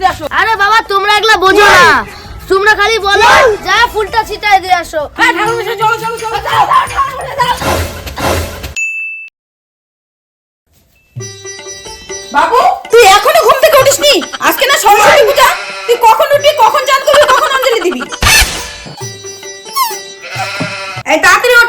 দিয়ে আসো। আরে বাবা তোমরা এগুলা বোঝো না। তোমরা খালি বলো যা ফুলটা ছিটাই দিয়ে আসো। হ্যাঁ চলো চলো চলো বাবু তুই এখনও ঘুম থেকে উঠিসনি? আজকে না সরস্বতী পূজা। তুই কখন উঠবি কখন চান করবি কখন অঞ্জলি দিবি? এই তাড়াতাড়ি ওঠ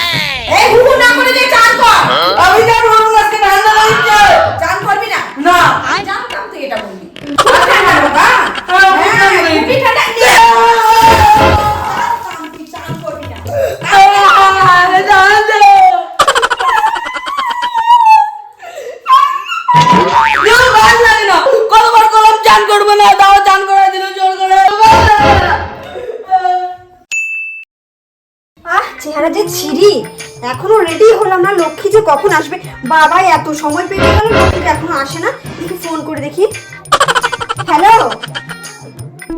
জোর চেহারা যে ছিরি এখনও রেডি হলাম না। লক্ষ্মী যে কখন আসবে? বাবাই এত সময় পেরিয়ে গেল লক্ষ্মী এখনও আসে না। একটু ফোন করে দেখি। হ্যালো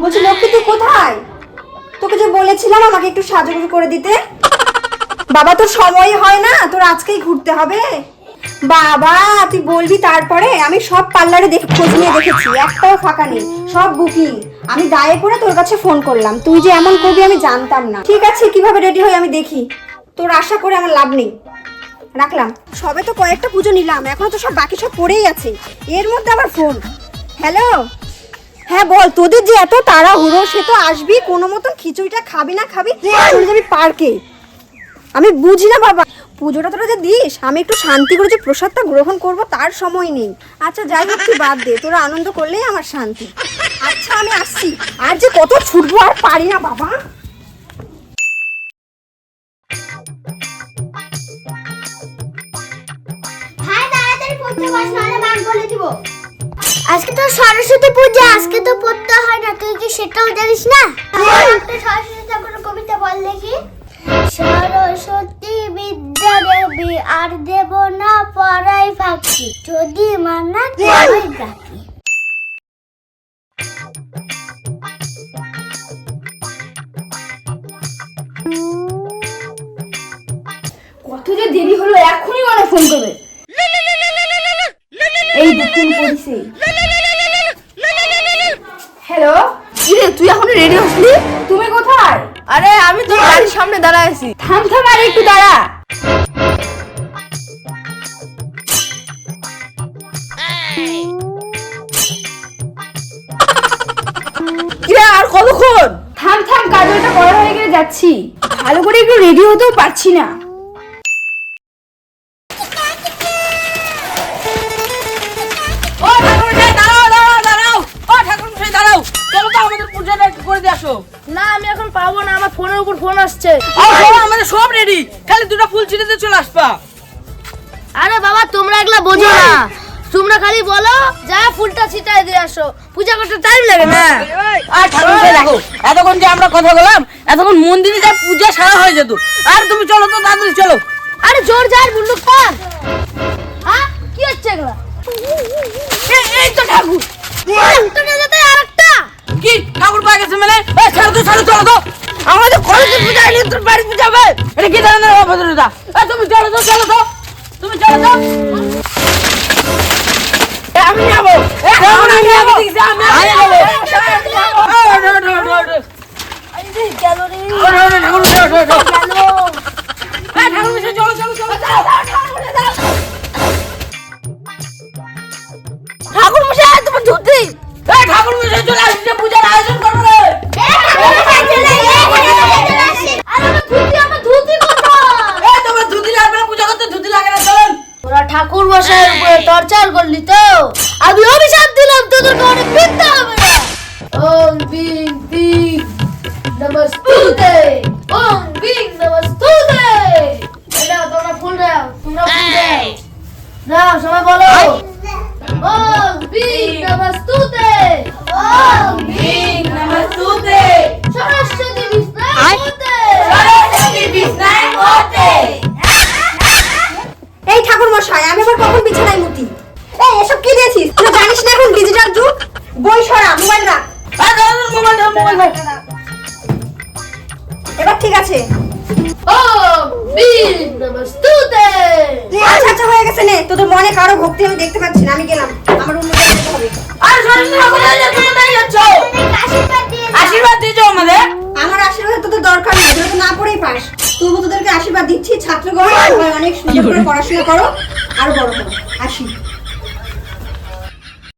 বলছি, লক্ষ্মী, তুই কোথায়? তোকে যে বলেছিলাম আমাকে একটু সাজুগুজু করে দিতে। বাবা, তোর সময় হয় না। তোর আজকেই ঘুরতে হবে। বাবা, তুই বলবি তারপরে? আমি সব পার্লারে দেখে, খোঁজ নিয়ে দেখেছি, একটাও ফাঁকা নেই, সব বুকিং আমি দায়ে পড়ে তোর কাছে ফোন করলাম, তুই যে এমন করবি আমি জানতাম না। ঠিক আছে, কীভাবে রেডি হই আমি দেখি। তোর আশা করে আমার লাভ নেই। রাখলাম। সবে তো কয়েকটা পুজো নিলাম, এখনও তো সব বাকি সব পড়েই আছে। এর মধ্যে আবার ফোন হ্যালো হ্যাঁ বল, তোদের যে এত তাড়াহুড়ো, সে তো আসবি, কোনো মতন খিচুড়িটা খাবি না খাবি পার্কে আমি বুঝি না, বাবা। পুজোটা তোরা যে দিস আমি একটু শান্তি করে যে প্রসাদটা গ্রহণ করব তার সময় নেই। আচ্ছা যাই হোক তুই বাদ দে তোরা আনন্দ করলেই আমার শান্তি। আচ্ছা আমি আসছি। আর যে কত ছুটবো আর পারি না বাবা। হ্যাঁ আজকে তো সরস্বতী পূজা আজকে তো পড়তে হয় না তুই কি সেটাও জানিস না? সরস্বতী ঠাকুরের কবিতা বল দেখি। সরস্বতী বিদ্যা দেবী আর দেব না পড়াই ফাঁকি যদি মানা তোমায় ডাকি। কত যে দেরি হলো এখনই মানে ফোন করবে। এই দেখুন পড়িছে হ্যালো কিরে তুই এখন রেডি হসলি তুমি কোথায়? আরে আমি তোর বাড়ির সামনে দাঁড়ায় আছি। থাম থাম আর একটু দাঁড়া। কিরে আর কতক্ষণ? থাম থাম কাজলটা করা হয়ে গেলে যাচ্ছি। ভালো করে একটু রেডি হতেও পারছি না। ও ঠাকুর দাঁড়াও দাঁড়াও দাঁড়াও। ও ঠাকুর দাঁড়াও। চলো তো আমাদের পূজাটা একটু করে দিয়ে আসো। না আমি এখন পাবো না আমার ফোনের উপর ফোন আসছে। বাবা, আমাদের সব রেডি খালি দুটো ফুল ছিঁড়ে দিয়ে চলে আসবা। আরে বাবা তোমরা এগুলা বোঝো না। তোমরা খালি বলো যা ফুলটা ছিটাই দিয়ে আসো। পূজা করতে টাইম লাগে না। আর ঠাকুর দেখো এতক্ষণ যে আমরা কথা বললাম এতক্ষণ মন্দিরে যা পূজা সারা হয়ে যেত। আর তুমি চলো তো তাড়াতাড়ি চলো। আরে জোর যার বুল্লুক কর। হ্যাঁ কি হচ্ছে এগুলা? এই- তো ঠাকুর। না যেতে আরেকটা। কি ঠাকুর পাওয়া গেছে মানে? এই, ছাড়ো তো ছাড়ো চলো তো। আমাদের কলেজে পূজা এলে তোর বাড়ি পূজা হবে। এটা কি ধরনের অভদ্রতা? তুমি চলো তো চলো তো। তুমি চলো তো এ, আমি যাব এ, ঠাকুর আমি যাব আমি চর্চাল করলি তো? আমি অভিশাপ দিলাম তোদের ঘরে ফিরতে হবে ওম বিং বিং নমস্তুতে। ওম বিং নমস্তুতে। এটা তোমরা ফুল দাও তোমরা ফুল দাও। না সবাই বলো। ওম বিং নমস্তুতে। ওম বিং নমস্তুতে। ঠাকুর আমি আবার কখন বিছানায় মুতি? এই এসব কি দিয়েছিস? তুই জানিস না এখন ডিজিটাল যুগ? বই সরা মোবাইল রাখ। মোবাইল মোবাইল এবার ঠিক আছে। ওম বিং নমস্তুতে আচ্ছা আচ্ছা হয়ে গেছে নে। তোদের মনে কারও ভক্তি আমি দেখতে পাচ্ছি না আমি গেলাম। আমার যেতে হবে। আর তাই যাচ্ছ। আশীর্বাদ দিয়ে দাও। আশীর্বাদ আমাদের। আমার আশীর্বাদ তোদের দরকার নেই তোরা তো না পড়েই পাস। তবু তোদেরকে আশীর্বাদ দিচ্ছি ছাত্রগণ অনেক সুন্দর করে পড়াশোনা করো আর বড় করো আসি।